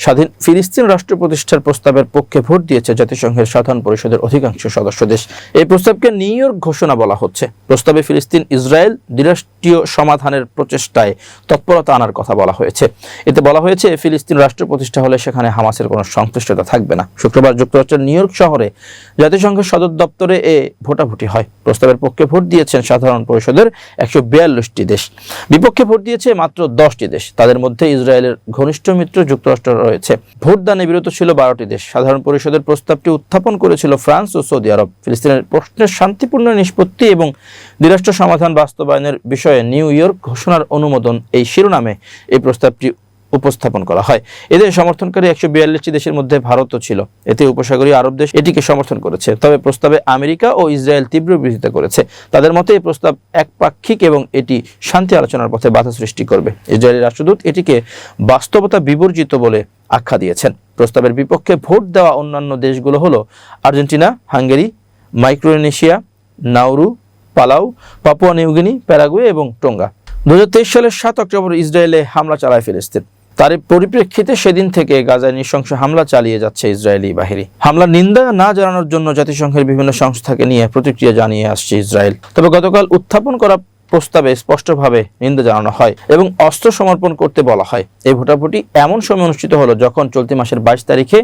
স্বাধীন ফিলিস্তিন রাষ্ট্র প্রতিষ্ঠার প্রস্তাবের পক্ষে ভোট দিয়েছে জাতিসংঘের সাধারণ পরিষদের অধিকাংশ সদস্য দেশ। এই প্রস্তাবকে নিউ ইয়র্ক ঘোষণা বলা হচ্ছে। প্রস্তাবে ফিলিস্তিন, ইসরায়েল দ্বিরাষ্ট্রীয় সমাধানের প্রচেষ্টায় তৎপরতা আনার কথা বলা হয়েছে। এতে বলা হয়েছে, ফিলিস্তিন রাষ্ট্র প্রতিষ্ঠা হলে সেখানে হামাসের কোনো সংশ্লিষ্টতা থাকবে না। শুক্রবার যুক্তরাষ্ট্রের নিউ ইয়র্ক শহরে জাতিসংঘের সদর দপ্তরে এ ভোটাভুটি হয়। প্রস্তাবের পক্ষে ভোট দিয়েছেন সাধারণ পরিষদের একশো বিয়াল্লিশটি দেশ। বিপক্ষে ভোট দিয়েছে মাত্র দশটি দেশ। তাদের মধ্যে ইসরায়েলের ঘনিষ্ঠ মিত্র যুক্তরাষ্ট্র রয়েছে। ভোটদানে বিরত ছিল বারোটি দেশ। সাধারণ পরিষদের প্রস্তাবটি উত্থাপন করেছিল ফ্রান্স ও সৌদি আরব। ফিলিস্তিনের প্রশ্নের শান্তিপূর্ণ নিষ্পত্তি এবং দ্বিরাষ্ট্র সমাধান বাস্তবায়নের বিষয়ে নিউ ইয়র্ক ঘোষণার অনুমোদন এই শিরোনামে এই প্রস্তাবটি উপস্থাপন করা হয়। এদের সমর্থনকারী একশো বিয়াল্লিশটি দেশের মধ্যে ভারতও ছিল। এতে উপসাগরীয় আরব দেশ এটিকে সমর্থন করেছে। তবে প্রস্তাবে আমেরিকা ও ইসরায়েল তীব্র বিরোধিতা করেছে। তাদের মতে, এই প্রস্তাব একপাক্ষিক এবং এটি শান্তি আলোচনার পথে বাধা সৃষ্টি করবে। ইসরায়েলি রাষ্ট্রদূত এটিকে বাস্তবতা বিবর্জিত বলে আখ্যা দিয়েছেন। প্রস্তাবের বিপক্ষে ভোট দেওয়া অন্যান্য দেশগুলো হলো Argentina, Hungary, Micronesia, Nauru Palau Papua New Guinea Paraguay এবং টোঙ্গা। দু হাজার তেইশ সালের সাত অক্টোবর ইসরায়েলে হামলা চালায় ফিলিস্তিন। তার পরিপ্রেক্ষিতে সেদিন থেকে গাজায় নৃশংস হামলা চালিয়ে যাচ্ছে ইসরায়েলি বাহিনী। হামলার নিন্দা না জানানোর জন্য জাতিসংঘের বিভিন্ন সংস্থাকে নিয়ে প্রতিক্রিয়া জানিয়ে আসছে ইসরায়েল। তবে গতকাল উত্থাপন করা প্রস্তাবে স্পষ্টভাবে নিন্দা জানানো হয় এবং অস্ত্র সমর্পণ করতে বলা হয়। এই ভোটাভুটি এমন সময় অনুষ্ঠিত হলো যখন চলতি মাসের বাইশ তারিখে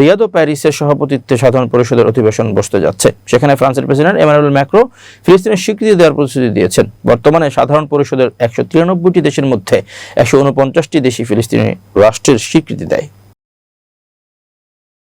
রিয়াদ ও প্যারিসের সভাপতিত্বে সাধারণ পরিষদের অধিবেশন বসতে যাচ্ছে। সেখানে ফ্রান্সের প্রেসিডেন্ট এমানুয়েল ম্যাক্রো ফিলিস্তিনের স্বীকৃতি দেওয়ার প্রতিশ্রুতি দিয়েছেন। বর্তমানে সাধারণ পরিষদের একশো তিরানব্বইটি দেশের মধ্যে একশো উনপঞ্চাশটি দেশই ফিলিস্তিনি রাষ্ট্রের স্বীকৃতি দেয়।